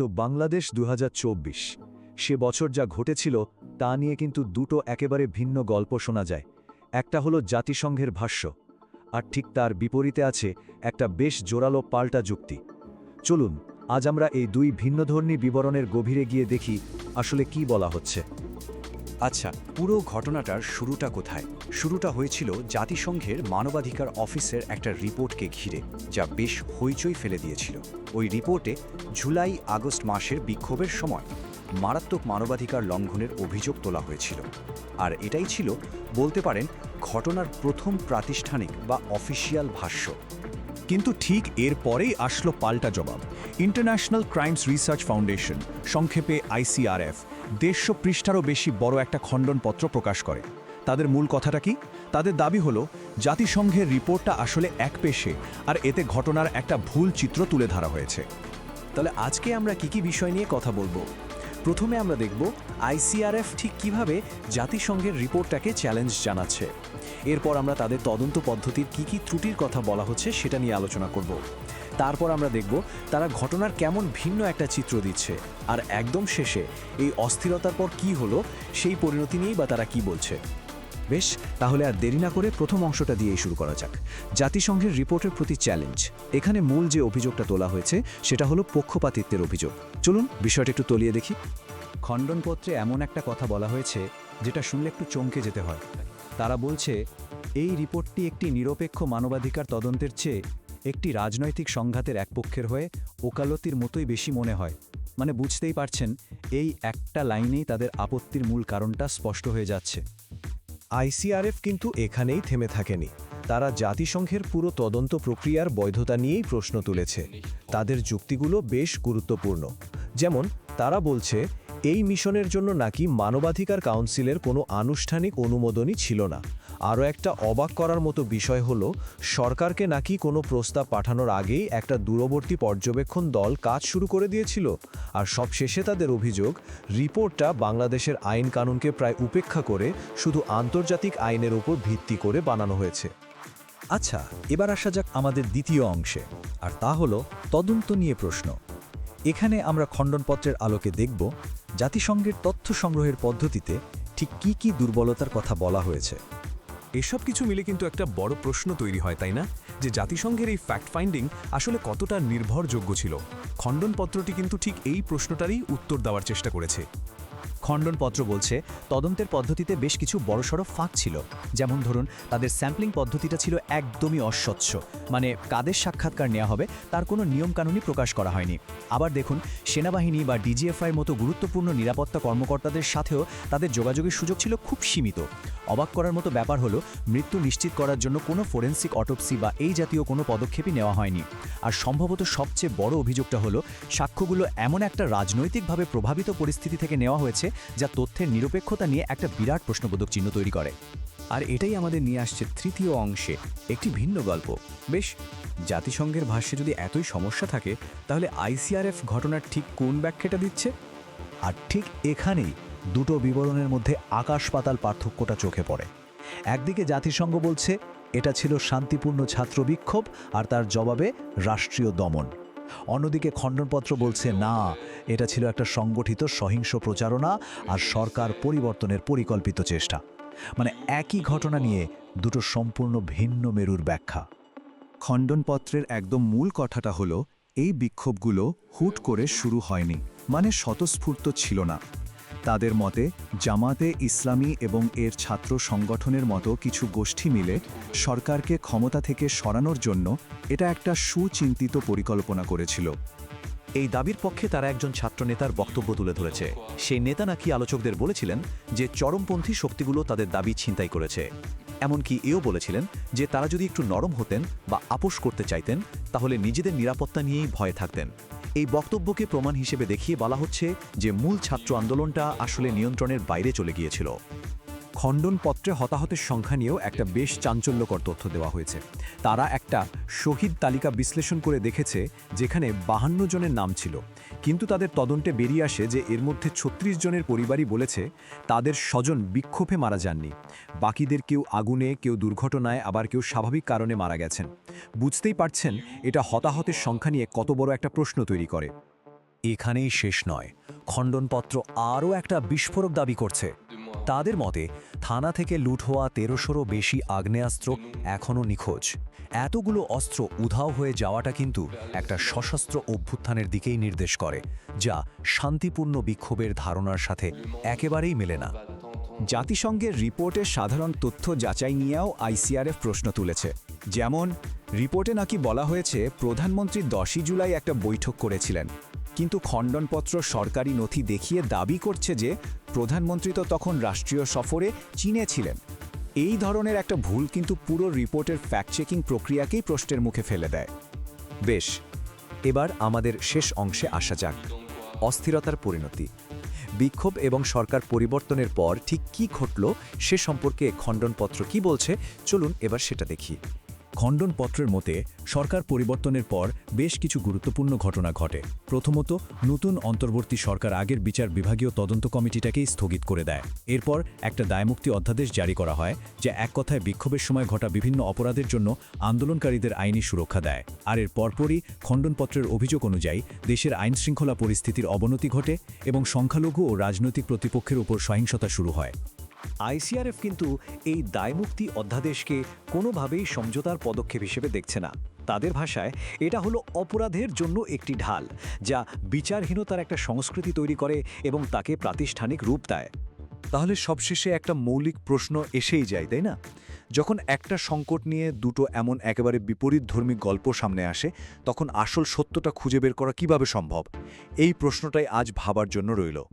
তো বাংলাদেশ দু হাজার চব্বিশ। সে বছর যা ঘটেছিল, তা নিয়ে কিন্তু দুটো একেবারে ভিন্ন গল্প শোনা যায়। একটা হলো জাতিসংঘের ভাষ্য, আর ঠিক তার বিপরীতে আছে একটা বেশ জোরালো পাল্টা যুক্তি। চলুন, আজ আমরা এই দুই ভিন্নধর্মী বিবরণের গভীরে গিয়ে দেখি আসলে কি বলা হচ্ছে। আচ্ছা পুরো ঘটনাটার শুরুটা কোথায়? শুরুটা হয়েছিল জাতিসংঘের মানবাধিকার অফিসের একটা রিপোর্টকে ঘিরে, যা বেশ হইচই ফেলে দিয়েছিল। ওই রিপোর্টে জুলাই আগস্ট মাসের বিক্ষোভের সময় মারাত্মক মানবাধিকার লঙ্ঘনের অভিযোগ তোলা হয়েছিল। আর এটাই ছিল, বলতে পারেন, ঘটনার প্রথম প্রাতিষ্ঠানিক বা অফিসিয়াল ভাষ্য। কিন্তু ঠিক এর পরেই আসলো পাল্টা জবাব। ইন্টারন্যাশনাল ক্রাইমস রিসার্চ ফাউন্ডেশন, সংক্ষেপে আইসিআরএফ দেড়শো পৃষ্ঠারও বেশি বড় একটা খণ্ডনপত্র প্রকাশ করে। তাদের মূল কথাটা কি? তাদের দাবি হলো, জাতিসংঘের রিপোর্টটা আসলে এক পেশে, আর এতে ঘটনার একটা ভুল চিত্র তুলে ধরা হয়েছে। তাহলে আজকে আমরা কি কি বিষয় নিয়ে কথা বলব? প্রথমে আমরা দেখব আইসিআরএফ ঠিক কীভাবে জাতিসংঘের রিপোর্টটাকে চ্যালেঞ্জ জানাচ্ছে। এরপর আমরা তাদের তদন্ত পদ্ধতির কি কি ত্রুটির কথা বলা হচ্ছে সেটা নিয়ে আলোচনা করব। তারপর আমরা দেখব তারা ঘটনার কেমন ভিন্ন একটা চিত্র দিচ্ছে। আর একদম শেষে এই অস্থিরতার পর কি হলো, সেই পরিণতি নিয়েই বা তারা কি বলছে। বেশ, তাহলে আর দেরি না করে প্রথম অংশটা দিয়েই শুরু করা যাক। জাতিসংঘের রিপোর্টের প্রতি চ্যালেঞ্জ। এখানে মূল যে অভিযোগটা তোলা হয়েছে, সেটা হলো পক্ষপাতিত্বের অভিযোগ। চলুন, বিষয়টা একটু তলিয়ে দেখি। খণ্ডনপত্রে এমন একটা কথা বলা হয়েছে, যেটা শুনলে একটু চমকে যেতে হয়। তারা বলছে, এই রিপোর্টটি একটি নিরপেক্ষ মানবাধিকার তদন্তের চেয়ে একটি রাজনৈতিক সংঘাতের এক পক্ষের হয়ে ওকালতির মতোই বেশি মনে হয়। মানে বুঝতেই পারছেন, এই একটা লাইনেই তাদের আপত্তির মূল কারণটা স্পষ্ট হয়ে যাচ্ছে। আইসিআরএফ কিন্তু এখানেই থেমে থাকেনি। তারা জাতিসংঘের পুরো তদন্ত প্রক্রিয়ার বৈধতা নিয়েই প্রশ্ন তুলেছে। তাদের যুক্তিগুলো বেশ গুরুত্বপূর্ণ। যেমন, তারা বলছে, এই মিশনের জন্য নাকি মানবাধিকার কাউন্সিলের কোনো আনুষ্ঠানিক অনুমোদনই ছিল না। আরও একটা অবাক করার মতো বিষয় হলো, সরকারকে নাকি কোনো প্রস্তাব পাঠানোর আগেই একটা দূরবর্তী পর্যবেক্ষণ দল কাজ শুরু করে দিয়েছিল। আর সবশেষে তাদের অভিযোগ, রিপোর্টটা বাংলাদেশের আইন কানুনকে প্রায় উপেক্ষা করে শুধু আন্তর্জাতিক আইনের ওপর ভিত্তি করে বানানো হয়েছে। আচ্ছা এবার আসা যাক আমাদের দ্বিতীয় অংশে। আর তা হলো, তদন্ত নিয়ে প্রশ্ন। এখানে আমরা খণ্ডনপত্রের আলোকে দেখব, জাতিসংঘের তথ্য সংগ্রহের পদ্ধতিতে ঠিক কি কি দুর্বলতার কথা বলা হয়েছে। এসব কিছু মিলে কিন্তু একটা বড় প্রশ্ন তৈরি হয়, তাই না? যে জাতিসংঘের এই ফ্যাক্ট ফাইন্ডিং আসলে কতটা নির্ভরযোগ্য ছিল? খণ্ডনপত্রটি কিন্তু ঠিক এই প্রশ্নটারই উত্তর দেওয়ার চেষ্টা করেছে। খণ্ডনপত্র বলছে, তদন্তের পদ্ধতিতে বেশ কিছু বড়সড় ফাঁক ছিল। যেমন ধরুন, তাদের স্যাম্পলিং পদ্ধতিটা ছিল একদমই অস্বচ্ছ। মানে কাদের সাক্ষাৎকার নেওয়া হবে, তার কোনো নিয়মকানুনই প্রকাশ করা হয়নি। আবার দেখুন, সেনাবাহিনী বা ডিজিএফআইয়ের মতো গুরুত্বপূর্ণ নিরাপত্তা কর্মকর্তাদের সাথেও তাদের যোগাযোগের সুযোগ ছিল খুব সীমিত। অবাক করার মতো ব্যাপার হলো, মৃত্যু নিশ্চিত করার জন্য কোনো ফোরেন্সিক অটোপসি বা এই জাতীয় কোনো পদক্ষেপই নেওয়া হয়নি। আর সম্ভবত সবচেয়ে বড় অভিযোগটা হলো, সাক্ষ্যগুলো এমন একটা রাজনৈতিকভাবে প্রভাবিত পরিস্থিতি থেকে নেওয়া হয়েছে যা তথ্যের নিরপেক্ষতা নিয়ে একটা বিরাট প্রশ্নবোধক চিহ্ন তৈরি করে। আর এটাই আমাদের নিয়ে আসছে তৃতীয় অংশে, একটি ভিন্ন গল্প। বেশ, জাতিসংঘের ভাষ্যে যদি এতই সমস্যা থাকে, তাহলে আইসিআরএফ ঘটনার ঠিক কোন ব্যাখ্যাটা দিচ্ছে? আর ঠিক এখানেই দুটো বিবরণের মধ্যে আকাশ পাতাল পার্থক্যটা চোখে পড়ে। একদিকে জাতিসংঘ বলছে, এটা ছিল শান্তিপূর্ণ ছাত্র বিক্ষোভ আর তার জবাবে রাষ্ট্রীয় দমন। অন্যদিকে খণ্ডনপত্র বলছে, না, এটা ছিল একটা সংগঠিত সহিংস প্রচারণা আর সরকার পরিবর্তনের পরিকল্পিত চেষ্টা। মানে একই ঘটনা নিয়ে দুটো সম্পূর্ণ ভিন্ন মেরুর ব্যাখ্যা। খণ্ডনপত্রের একদম মূল কথাটা হলো, এই বিক্ষোভগুলো হুট করে শুরু হয়নি মানে স্বতঃস্ফূর্ত ছিল না। তাদের মতে, জামাতে ইসলামী এবং এর ছাত্র সংগঠনের মতো কিছু গোষ্ঠী মিলে সরকারকে ক্ষমতা থেকে সরানোর জন্য এটা একটা সুচিন্তিত পরিকল্পনা করেছিল। এই দাবির পক্ষে তারা একজন ছাত্রনেতার বক্তব্য তুলে ধরেছে। সেই নেতা নাকি আলোচকদের বলেছিলেন যে, চরমপন্থী শক্তিগুলো তাদের দাবি ছিনতাই করেছে। এমনকি এও বলেছিলেন যে, তারা যদি একটু নরম হতেন বা আপোষ করতে চাইতেন, তাহলে নিজেদের নিরাপত্তা নিয়েই ভয়ে থাকতেন। এই বক্তব্যকে প্রমাণ হিসেবে দেখিয়ে বলা হচ্ছে যে মূল ছাত্র আন্দোলনটা আসলে নিয়ন্ত্রণের বাইরে চলে গিয়েছিল। খণ্ডনপত্রে হতাহতের সংখ্যা নিয়েও একটা বেশ চাঞ্চল্যকর তথ্য দেওয়া হয়েছে। তারা একটা শহীদ তালিকা বিশ্লেষণ করে দেখেছে, যেখানে বাহান্ন জনের নাম ছিল। কিন্তু তাদের তদন্তে বেরিয়ে আসে যে এর মধ্যে ছত্রিশ জনের পরিবারই বলেছে, তাদের স্বজন বিক্ষোভে মারা যাননি। বাকিদের কেউ আগুনে, কেউ দুর্ঘটনায়, আবার কেউ স্বাভাবিক কারণে মারা গেছেন। বুঝতেই পারছেন, এটা হতাহতের সংখ্যা নিয়ে কত বড় একটা প্রশ্ন তৈরি করে। এখানেই শেষ নয়। খণ্ডনপত্র আরও একটা বিস্ফোরক দাবি করছে। তাদের মতে থানা থেকে লুট হওয়া তেরোশোরও বেশি আগ্নেয়াস্ত্র এখনও নিখোঁজ। এতগুলো অস্ত্র উধাও হয়ে যাওয়াটা কিন্তু একটা সশস্ত্র অভ্যুত্থানের দিকেই নির্দেশ করে, যা শান্তিপূর্ণ বিক্ষোভের ধারণার সাথে একেবারেই মেলে না। জাতিসংঘের রিপোর্টের সাধারণ তথ্য যাচাই নিয়েও আইসিআরএফ প্রশ্ন তুলেছে। যেমন, রিপোর্টে নাকি বলা হয়েছে, প্রধানমন্ত্রী দশই জুলাই একটা বৈঠক করেছিলেন। কিন্তু খণ্ডনপত্র সরকারি নথি দেখিয়ে দাবি করছে যে প্রধানমন্ত্রী তো তখন রাষ্ট্রীয় সফরে চীনে ছিলেন। এই ধরনের একটা ভুল কিন্তু পুরো রিপোর্টের ফ্যাক্ট চেকিং প্রক্রিয়াকেই প্রশ্নের মুখে ফেলে দেয়। বেশ, এবার আমাদের শেষ অংশে আসা যাক। অস্থিরতার পরিণতি। বিক্ষোভ এবং সরকার পরিবর্তনের পর ঠিক কি ঘটল সে সম্পর্কে খণ্ডনপত্র কি বলছে, চলুন এবার সেটা দেখি। খণ্ডনপত্রের মতে, সরকার পরিবর্তনের পর বেশ কিছু গুরুত্বপূর্ণ ঘটনা ঘটে। প্রথমত, নতুন অন্তর্বর্তী সরকার আগের বিচার বিভাগীয় তদন্ত কমিটিটাকেই স্থগিত করে দেয়। এরপর একটা দায়মুক্তি অধ্যাদেশ জারি করা হয়, যা এক কথায় বিক্ষোভের সময় ঘটা বিভিন্ন অপরাধের জন্য আন্দোলনকারীদের আইনি সুরক্ষা দেয়। আর এর পরপরই খণ্ডনপত্রের অভিযোগ অনুযায়ী দেশের আইন শৃঙ্খলা পরিস্থিতির অবনতি ঘটে এবং সংখ্যালঘু ও রাজনৈতিক প্রতিপক্ষের উপর সহিংসতা শুরু হয়। আইসিআরএফ কিন্তু এই দায়মুক্তি অধ্যাদেশকে কোনোভাবেই সমঝোতার পদক্ষেপ হিসেবে দেখছে না। তাদের ভাষায় এটা হলো অপরাধের জন্য একটি ঢাল, যা বিচারহীনতার একটা সংস্কৃতি তৈরি করে এবং তাকে প্রাতিষ্ঠানিক রূপ দেয়। তাহলে সবশেষে একটা মৌলিক প্রশ্ন এসেই যায়, তাই না? যখন একটা সংকট নিয়ে দুটো এমন একেবারে বিপরীত ধর্মী গল্প সামনে আসে, তখন আসল সত্যটা খুঁজে বের করা কীভাবে সম্ভব? এই প্রশ্নটাই আজ ভাবার জন্য রইল।